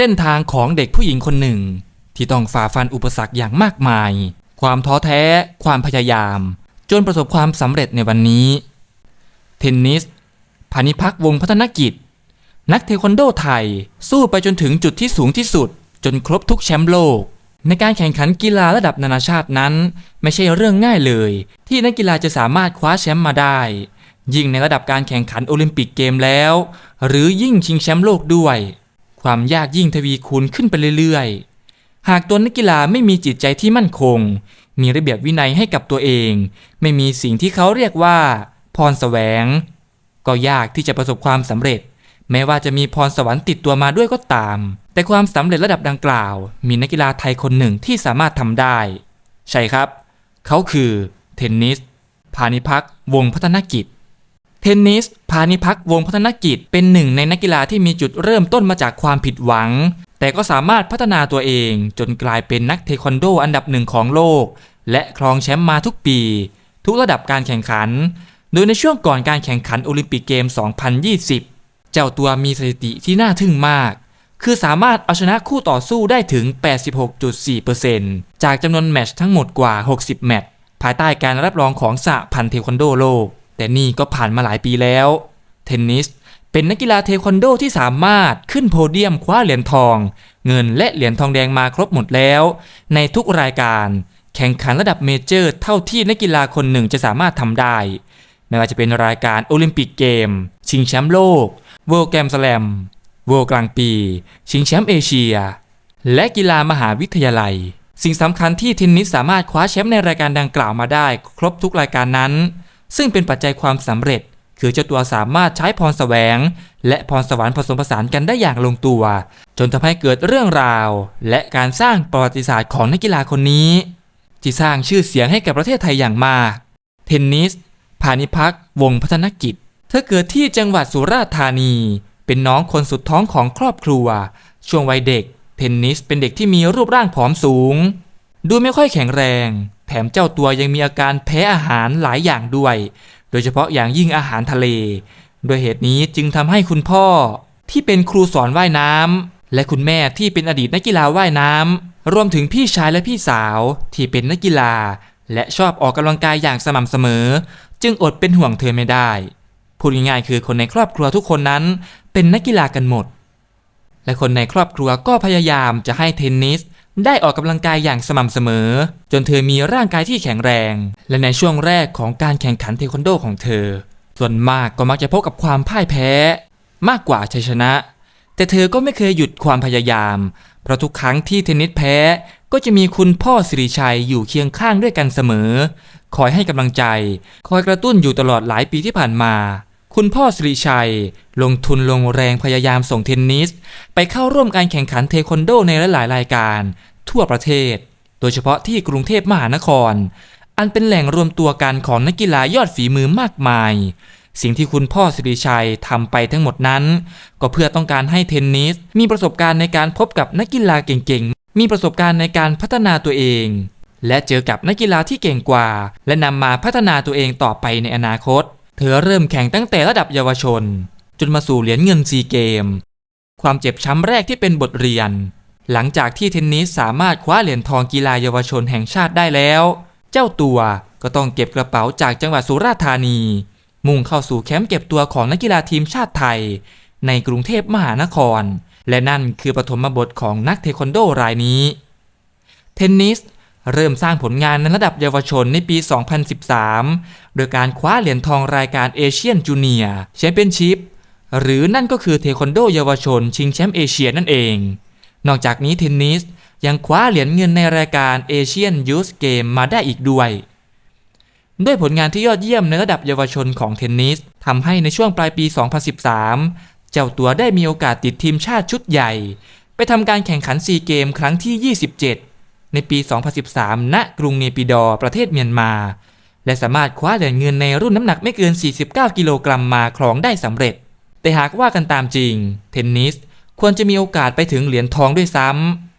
ส้นทางของเด็กผู้หญิงคนหนึ่ง ที่ต้องฝ่าฟันอุปสรรคอย่างมากมาย ความท้อแท้ ความพยายาม จนประสบความสำเร็จในวันนี้ เทนนิสพานิพักษ์วงพัฒนกิจ นักเทควันโดไทย สู้ไปจนถึงจุดที่สูงที่สุด จนครบทุกแชมป์โลก ในการแข่งขันกีฬาระดับนานาชาตินั้น ไม่ใช่เรื่องง่ายเลย ที่นักกีฬาจะสามารถคว้าแชมป์มาได้ ยิ่งในระดับการแข่งขันโอลิมปิกเกมแล้ว หรือยิ่งชิงแชมป์โลกด้วย ความยากยิ่งทวีคูณขึ้นไปเรื่อยๆ หากตัวนักกีฬาไม่มีจิตใจที่มั่นคง มีระเบียบวินัยให้กับตัวเอง ไม่มีสิ่งที่เขาเรียกว่า พรแสวง ก็ยากที่จะประสบความสำเร็จ แม้ว่าจะมีพรสวรรค์ติดตัวมาด้วยก็ตาม แต่ความสำเร็จระดับดังกล่าว มีนักกีฬาไทยคนหนึ่งที่สามารถทำได้ ใช่ครับ เขาคือเทนนิสพานิพักวงพัฒนกิจ เทนนิส พานิพักวงพัฒนกิจ เป็นหนึ่งในนักกีฬาที่มีจุดเริ่มต้นมาจากความผิดหวัง แต่ก็สามารถพัฒนาตัวเอง จนกลายเป็นนักเทควันโดอันดับหนึ่งของโลก และครองแชมป์มาทุกปี ทุกระดับการแข่งขัน โดยในช่วงก่อนการแข่งขันโอลิมปิกเกม 2020 เจ้าตัวมีสถิติที่น่าทึ่งมาก คือสามารถเอาชนะคู่ต่อสู้ได้ถึง 86.4%จากจำนวนแมตช์ทั้งหมดกว่า 60 แมตช์ภายใต้การรับรองของสหพันธ์เทควันโดโลก แต่นี่ก็ผ่านมาหลายปีแล้ว เทนนิสเป็นนักกีฬาเทควันโดที่สามารถขึ้นโพเดียมคว้าเหรียญทอง เงินและเหรียญทองแดงมาครบหมดแล้ว ในทุกรายการ แข่งขันระดับเมเจอร์ เท่าที่นักกีฬาคนหนึ่งจะสามารถทำได้ ไม่ว่าจะเป็นรายการโอลิมปิกเกม ชิงแชมป์โลกเวิลด์แกมสแลมเวิลด์กลางปี ชิงแชมป์เอเชีย และกีฬามหาวิทยาลัย สิ่งสำคัญที่เทนนิสสามารถคว้าแชมป์ในรายการดังกล่าวมาได้ ครบทุกรายการนั้น ซึ่งเป็นปัจจัยความสำเร็จ คือเจ้าตัวสามารถใช้พรแสวง และพรสวรรค์ผสมผสานกันได้อย่างลงตัว จนทำให้เกิดเรื่องราว และการสร้างประวัติศาสตร์ของนักกีฬาคนนี้ ที่สร้างชื่อเสียงให้กับประเทศไทยอย่างมาก เทนนิสพานิพักวงพัฒนกิจ เธอเกิดที่จังหวัดสุราษฎร์ธานี เป็นน้องคนสุดท้องของครอบครัว ช่วงวัยเด็ก เทนนิสเป็นเด็กที่มีรูปร่างผอมสูง ดูไม่ค่อยแข็งแรง แถมเจ้าตัวยังมีอาการแพ้อาหารหลายอย่างด้วย โดยเฉพาะอย่างยิ่งอาหารทะเล โดยเหตุนี้จึงทำให้คุณพ่อ ที่เป็นครูสอนว่ายน้ำและคุณแม่ที่เป็นอดีตนักกีฬาว่ายน้ำรวมถึงพี่ชายและพี่สาวที่เป็นนักกีฬา และชอบออกกำลังกายอย่างสม่ำเสมอ จึงอดเป็นห่วงเธอไม่ได้พูดง่ายๆคือคนในครอบครัวทุกคนนั้นเป็นนักกีฬากันหมด และคนในครอบครัวก็พยายามจะให้เทนนิส ได้ออกกำลังกายอย่างสม่ำเสมอ จนเธอมีร่างกายที่แข็งแรง และในช่วงแรกของการแข่งขันเทควันโดของเธอ ส่วนมากก็มักจะพบกับความพ่ายแพ้ มากกว่าชัยชนะ แต่เธอก็ไม่เคยหยุดความพยายาม เพราะทุกครั้งที่เทนนิสแพ้ ก็จะมีคุณพ่อสิริชัยอยู่เคียงข้างด้วยกันเสมอ คอยให้กำลังใจ คอยกระตุ้นอยู่ตลอดหลายปีที่ผ่านมา คุณพ่อสิริชัย ลงทุนลงแรงพยายามส่งเทนนิส ไปเข้าร่วมการแข่งขันเทควันโดในหลายๆรายการ ทั่วประเทศ โดยเฉพาะที่กรุงเทพมหานคร อันเป็นแหล่งรวมตัวกันของนักกีฬายอดฝีมือมากมาย สิ่งที่คุณพ่อสิริชัยทำไปทั้งหมดนั้น ก็เพื่อต้องการให้เทนนิส มีประสบการณ์ในการพบกับนักกีฬาเก่งๆ มีประสบการณ์ในการพัฒนาตัวเอง และเจอกับนักกีฬาที่เก่งกว่า และนำมาพัฒนาตัวเองต่อไปในอนาคต เธอเริ่มแข่งตั้งแต่ระดับเยาวชน จนมาสู่เหรียญเงินซีเกม ความเจ็บช้ำแรกที่เป็นบทเรียน หลังจากที่เทนนิสสามารถคว้าเหรียญทองกีฬาเยาวชนแห่งชาติได้แล้ว เจ้าตัวก็ต้องเก็บกระเป๋าจากจังหวัดสุราษฎร์ธานี มุ่งเข้าสู่แคมป์เก็บตัวของนักกีฬาทีมชาติไทย ในกรุงเทพมหานคร และนั่นคือปฐมบทของนักเทควันโดรายนี้ เทนนิส เริ่มสร้างผลงานในระดับเยาวชนในปี 2013 โดยการคว้าเหรียญทองรายการเอเชียนจูเนียร์แชมเปี้ยนชิพหรือนั่นก็คือเทควันโดเยาวชนชิงแชมป์เอเชียนั่นเอง นอกจากนี้เทนนิสยังคว้าเหรียญเงินในรายการเอเชียนยูสเกมมาได้อีกด้วย ด้วยผลงานที่ยอดเยี่ยมในระดับเยาวชนของเทนนิสทำให้ในช่วงปลายปี 2013 เจ้าตัวได้มีโอกาสติดทีมชาติชุดใหญ่ ไปทำการแข่งขันซีเกมครั้งที่ 27 ในปี 2013 ณ กรุงเนปิดอร์ประเทศเมียนมา และสามารถคว้าเหรียญเงินในรุ่นน้ำหนักไม่เกิน 49 กิโลกรัมมาครองได้สำเร็จ แต่หากว่ากันตามจริง เทนนิสควรจะมีโอกาสไปถึงเหรียญทองด้วยซ้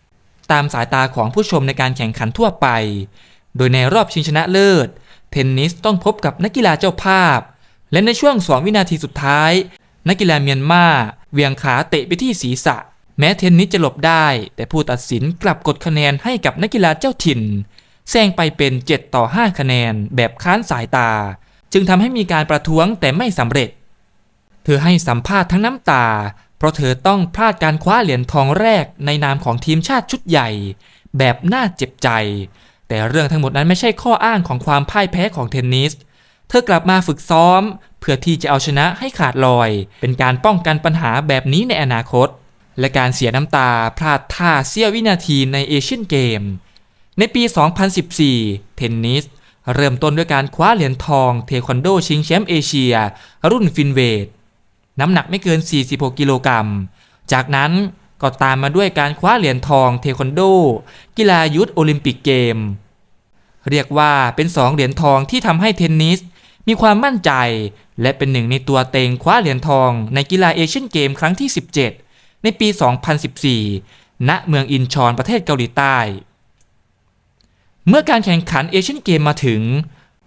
ำตามสายตาของผู้ชมในการแข่งขันทั่วไป โดยในรอบชิงชนะเลิศ เทนนิสต้องพบกับนักกีฬาเจ้าภาพ และในช่วง 2 วินาทีสุดท้าย นักกีฬาเมียนมาเหวียงขาเตะไปที่ศีรษะ แม้เทนนิสจะหลบได้ แต่ผู้ตัดสินกลับกดคะแนนให้กับนักกีฬาเจ้าถิ่นแซงไปเป็น 7 ต่อ 5 คะแนน แบบค้านสายตา จึงทำให้มีการประท้วงแต่ไม่สำเร็จ เธอให้สัมภาษณ์ทั้งน้ำตา เพราะเธอต้องพลาดการคว้าเหรียญทองแรกในนามของทีมชาติชุดใหญ่ แบบน่าเจ็บใจ แต่เรื่องทั้งหมดนั้นไม่ใช่ข้ออ้างของความพ่ายแพ้ของเทนนิส เธอกลับมาฝึกซ้อม เพื่อที่จะเอาชนะให้ขาดลอย เป็นการป้องกันปัญหาแบบนี้ในอนาคต และการเสียน้ำตาพลาดท่าเสี้ยววินาทีในเอเชียนเกม ในปี 2014 เทนนิส เริ่มต้นด้วยการคว้าเหรียญทองเทควันโดชิงแชมป์เอเชีย รุ่นฟินเวท น้ำหนักไม่เกิน 46 กิโลกรัม จากนั้นก็ตามมาด้วยการคว้าเหรียญทองเทควันโด กีฬายุทธโอลิมปิกเกม เรียกว่าเป็น 2 เหรียญทองที่ทำให้เทนนิส มีความมั่นใจ และเป็นหนึ่งในตัวเต็งคว้าเหรียญทองในกีฬาเอเชียนเกมครั้งที่ 17 ในปี 2014 ณ เมืองอินชอนประเทศเกาหลีใต้ เมื่อการแข่งขันเอเชียนเกมมาถึง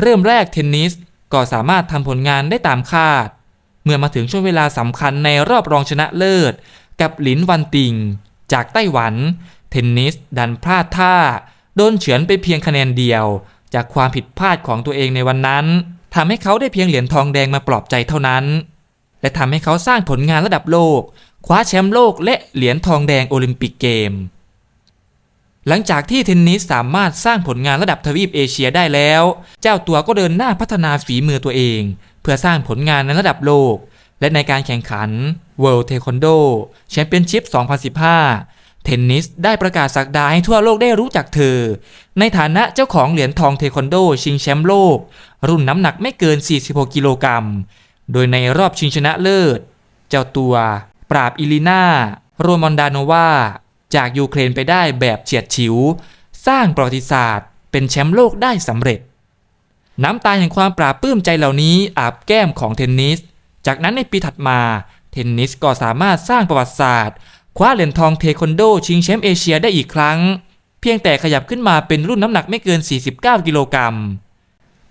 เริ่มแรกเทนนิสก็สามารถทำผลงานได้ตามคาด เมื่อมาถึงช่วงเวลาสำคัญในรอบรองชนะเลิศ กับหลินวันติง จากไต้หวัน เทนนิสดันพลาดท่า โดนเฉือนไปเพียงคะแนนเดียว จากความผิดพลาดของตัวเองในวันนั้นทำให้เขาได้เพียงเหรียญทองแดงมาปลอบใจเท่านั้น และทำให้เขาสร้างผลงานระดับโลก คว้าแชมป์โลกและเหรียญทองแดงโอลิมปิกเกม หลังจากที่เทนนิสสามารถสร้างผลงานระดับทวีปเอเชียได้แล้ว เจ้าตัวก็เดินหน้าพัฒนาฝีมือตัวเอง เพื่อสร้างผลงานในระดับโลก และในการแข่งขัน World Taekwondo Championship 2015 เทนนิสได้ประกาศสักดาให้ทั่วโลกได้รู้จักเธอ ในฐานะเจ้าของเหรียญทองเทควันโดชิงแชมป์โลก รุ่นน้ำหนักไม่เกิน 46 กิโลกรัม โดยในรอบชิงชนะเลิศ เจ้าตัว ปราบอิลิน่าโรมอนดาโนวาจากยูเครนไปได้แบบเฉียดฉิว สร้างประวัติศาสตร์ เป็นแชมป์โลกได้สำเร็จ น้ำตาแห่งความปราบปลื้มใจเหล่านี้อาบแก้มของเทนนิส จากนั้นในปีถัดมา เทนนิสก็สามารถสร้างประวัติศาสตร์ คว้าเหรียญทองเทควันโดชิงแชมป์เอเชียได้อีกครั้ง เพียงแต่ขยับขึ้นมาเป็นรุ่นน้ำหนักไม่เกิน 49 กิโลกรัม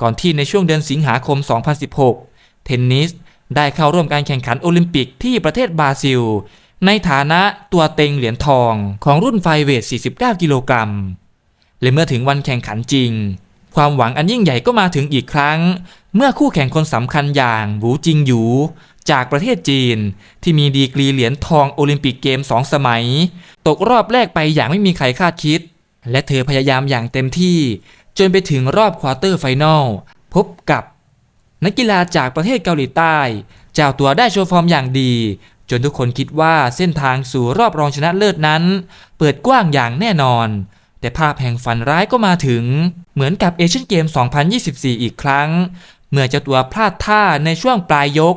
ก่อนที่ในช่วงเดือนสิงหาคม 2016 เทนนิส ได้เข้าร่วมการแข่งขันโอลิมปิกที่ประเทศบราซิล ในฐานะตัวเต็งเหรียญทองของรุ่นไฟเวท 49 กิโลกรัม และเมื่อถึงวันแข่งขันจริง ความหวังอันยิ่งใหญ่ก็มาถึงอีกครั้ง เมื่อคู่แข่งคนสำคัญอย่างหวูจิงหยู จากประเทศจีน ที่มีดีกรีเหรียญทองโอลิมปิกเกมสองสมัย ตกรอบแรกไปอย่างไม่มีใครคาดคิด และเธอพยายามอย่างเต็มที่ จนไปถึงรอบควอเตอร์ไฟนอลพบกับ นักกีฬาจากประเทศเกาหลีใต้เจ้าตัวได้โชว์ฟอร์มอย่างดี จนทุกคนคิดว่าเส้นทางสู่รอบรองชนะเลิศนั้น เปิดกว้างอย่างแน่นอน แต่ภาพแห่งฝันร้ายก็มาถึง เหมือนกับเอเชียนเกม 2024 อีกครั้ง เมื่อเจ้าตัวพลาดท่าในช่วงปลายยก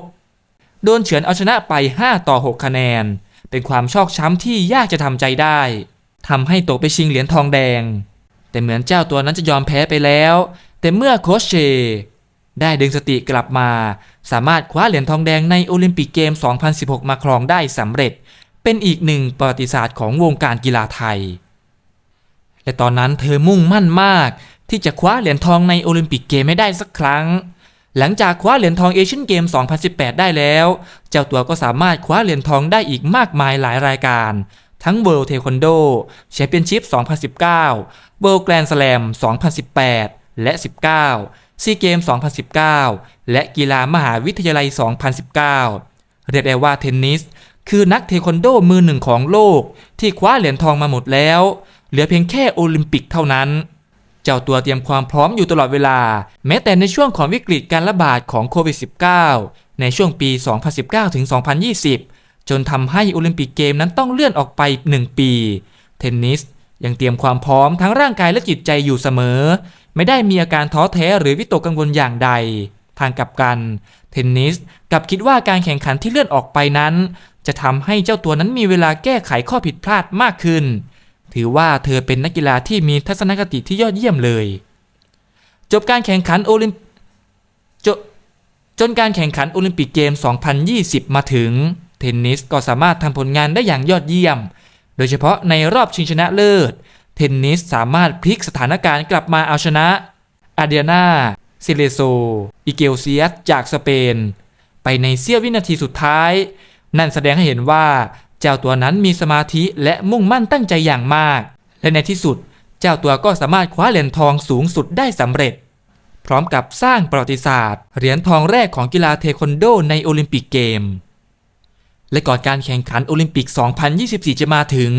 โดนเฉือนเอาชนะไป 5 ต่อ 6 คะแนน เป็นความชอกช้ำที่ยากจะทำใจได้ทำให้ตกไปชิงเหรียญทองแดง แต่เหมือนเจ้าตัวนั้นจะยอมแพ้ไปแล้ว แต่เมื่อโคชเช ได้ดึงสติกลับมา สามารถคว้าเหรียญทองแดงในโอลิมปิกเกม 2016 มาครองได้สำเร็จ เป็นอีกหนึ่งประวัติศาสตร์ของวงการกีฬาไทย และตอนนั้นเธอมุ่งมั่นมาก ที่จะคว้าเหรียญทองในโอลิมปิกเกมไม่ได้สักครั้ง หลังจากคว้าเหรียญทองเอเชียนเกม 2018 ได้แล้ว เจ้าตัวก็สามารถคว้าเหรียญทองได้อีกมากมายหลายรายการทั้ง World Taekwondo Championship 2019 World Grand Slam 2018 และ 19 ซีเกม 2019 และกีฬามหาวิทยาลัย 2019 เรียกได้ว่าเทนนิส คือนักเทควันโดมือหนึ่งของโลก ที่คว้าเหรียญทองมาหมดแล้ว เหลือเพียงแค่โอลิมปิกเท่านั้น เจ้าตัวเตรียมความพร้อมอยู่ตลอดเวลา แม้แต่ในช่วงของวิกฤตการระบาดของโควิด -19 ในช่วงปี 2019 ถึง 2020 จนทำให้โอลิมปิกเกมนั้นต้องเลื่อนออกไป 1 ปี เทนนิสยังเตรียมความพร้อมทั้งร่างกายและจิตใจอยู่เสมอ ไม่ได้มีอาการท้อแท้หรือวิตกกังวลอย่างใด ทางกลับกัน เทนนิสกับคิดว่าการแข่งขันที่เลื่อนออกไปนั้น จะทำให้เจ้าตัวนั้นมีเวลาแก้ไขข้อผิดพลาดมากขึ้น ถือว่าเธอเป็นนักกีฬาที่มีทัศนคติที่ยอดเยี่ยมเลย จบการแข่งขันโอลิมจจนการแข่งขันโอลิมปิกเกม 2020 มาถึง เทนนิสก็สามารถทำผลงานได้อย่างยอดเยี่ยม โดยเฉพาะในรอบชิงชนะเลิศ เทนนิสสามารถพลิกสถานการณ์กลับมาเอาชนะอาเดียนาซิเลโซ อิเกลเซียสจากสเปน ไปในเสี้ยววินาทีสุดท้าย นั่นแสดงให้เห็นว่า เจ้าตัวนั้นมีสมาธิและมุ่งมั่นตั้งใจอย่างมาก และในที่สุด เจ้าตัวก็สามารถคว้าเหรียญทองสูงสุดได้สำเร็จ พร้อมกับสร้างประวัติศาสตร์ เหรียญทองแรกของกีฬาเทควันโดในโอลิมปิกเกมและก่อนการแข่งขันโอลิมปิก 2024 จะมาถึง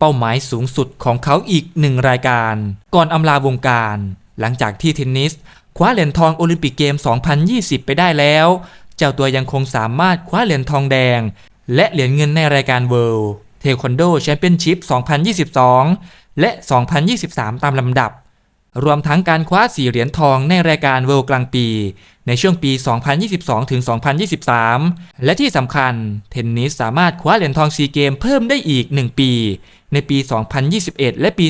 เป้าหมายสูงสุดของเขาอีกหนึ่งรายการ ก่อนอำลาวงการ หลังจากที่เทนนิส คว้าเหรียญทองโอลิมปิกเกม 2020 ไปได้แล้ว เจ้าตัวยังคงสามารถคว้าเหรียญทองแดง และเหรียญเงินในรายการเวิลด์เทควันโดแชมเปี้ยนชิพ 2022 และ 2023 ตามลำดับ รวมทั้งการคว้าสี่เหรียญทองในรายการ World กลางปี ในช่วงปี 2022 ถึง 2023 และที่สำคัญ เทนนิสสามารถคว้าเหรียญทองซีเกมเพิ่มได้อีก 1 ปี ในปี 2021 และปี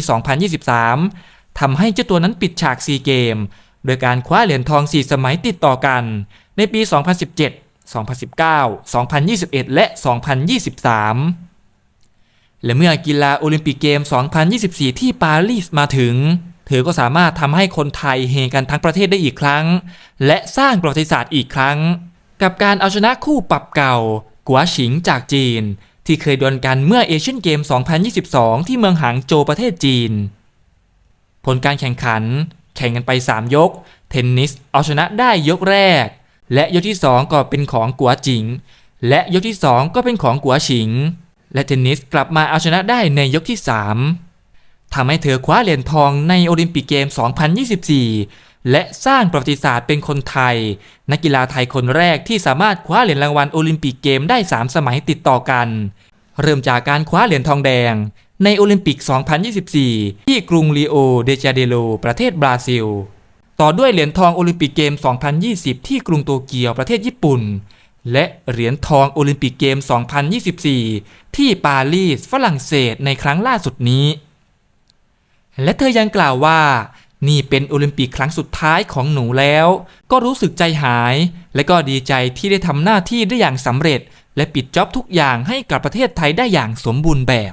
2023 ทำให้เจ้าตัวนั้นปิดฉากซีเกม โดยการคว้าเหรียญทอง 4 สมัยติดต่อกัน ในปี 2017 2019 2021 และ 2023 และเมื่อกีฬาโอลิมปิกเกม 2024 ที่ปารีสมาถึง เธอก็สามารถทำให้คนไทยเฮกันทั้งประเทศได้อีกครั้ง และสร้างประวัติศาสตร์อีกครั้ง กับการเอาชนะคู่ปรับเก่า กัวฉิงจากจีน ที่เคยดวลกันเมื่อเอเชียนเกม 2022 ที่เมืองหางโจวประเทศจีน ผลการแข่งขัน แข่งกันไป 3 ยก เทนนิสเอาชนะได้ยกแรก และยกที่ 2 ก็เป็นของกัวจิง และยกที่ 2 ก็เป็นของกัวฉิง และเทนนิสกลับมาเอาชนะได้ในยกที่ 3 ทำให้เธอคว้าเหรียญทองในโอลิมปิกเกม 2024 และสร้างประวัติศาสตร์เป็นคนไทย นักกีฬาไทยคนแรกที่สามารถคว้าเหรียญรางวัลโอลิมปิกเกมได้ 3 สมัยติดต่อกัน เริ่มจากการคว้าเหรียญทองแดง ในโอลิมปิก 2024 ที่กรุงลีโอเดจาเดโลประเทศบราซิล ต่อด้วยเหรียญทองโอลิมปิกเกม 2020 ที่กรุงโตเกียวประเทศญี่ปุ่น และเหรียญทองโอลิมปิกเกม 2024 ที่ปารีสฝรั่งเศสในครั้งล่าสุดนี้ และเธอยังกล่าวว่า นี่เป็นโอลิมปิกครั้งสุดท้ายของหนูแล้ว ก็รู้สึกใจหาย และก็ดีใจที่ได้ทำหน้าที่ได้อย่างสำเร็จ และปิดจ็อบทุกอย่างให้กับประเทศไทยได้อย่างสมบูรณ์แบบ